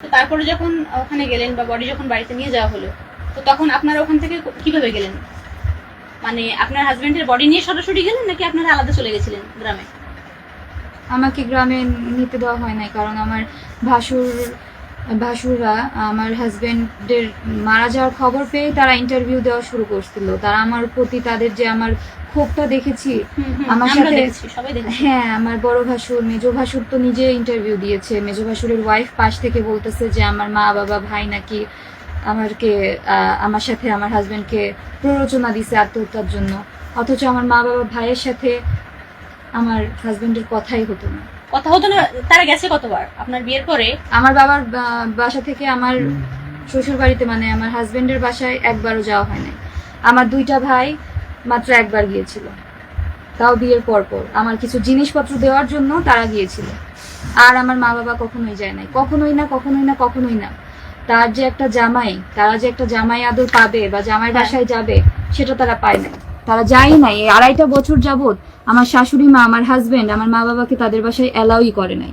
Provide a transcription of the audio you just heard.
তারপরে যখন ওখানে গেলেন বা বডি যখন বাড়িতে নিয়ে যাওয়া হলো, তো তখন আপনারা ওখান থেকে কীভাবে গেলেন? মানে আপনার হাজবেন্ডের বডি নিয়ে সরাসরি গেলেন নাকি আপনারা আলাদা চলে গেছিলেন গ্রামে? আমাকে গ্রামে নিতে দেওয়া হয় নাই, কারণ আমার ভাসুর ভাসুররা আমার হাজবেন্ডের মারা যাওয়ার খবর পেয়ে তারা ইন্টারভিউ দেওয়া শুরু করছিল। তারা আমার প্রতি তাদের যে আমার ক্ষোভটা দেখেছি আমার সাথে- দেখেছি হ্যাঁ আমার বড় ভাসুর মেজো ভাসুর তো নিজে ইন্টারভিউ দিয়েছে। মেজো ভাসুরের ওয়াইফ পাশ থেকে বলতেছে যে আমার মা বাবা ভাই নাকি আমারকে আমার সাথে আমার হাজবেন্ডকে প্ররোচনা দিছে আত্মহত্যার জন্য। অথচ আমার মা বাবা ভাইয়ের সাথে আমার হাজবেন্ডের কথাই হতো না। কথা হতো না, তারা গেছে কতবার? আপনার বিয়ের পরে? আমার বাবার বাসা থেকে আমার শ্বশুর বাড়িতে মানে আমার হাজবেন্ডের বাসায় একবারও যাওয়া হয় নাই। আমার দুইটা ভাই মাত্র একবার গিয়েছিল। তাও বিয়ের পর পর আমার কিছু জিনিসপত্র দেওয়ার জন্য তারা গিয়েছিল। আর আমার মা বাবা কখনোই যায় নাই। কখনোই না কখনোই না কখনোই না। তার যে একটা জামাই, তারা যে একটা জামাই আদর পাবে বা জামাই। বাসায় যাবে, সেটা তারা পায় নাই। তারা যায় নাই। এই আড়াইটা বছর যাবত আমার শাশুড়ি মা, আমার হাজবেন্ড আমার মা বাবাকে তাদের বাসায় অ্যালাউই করে নাই।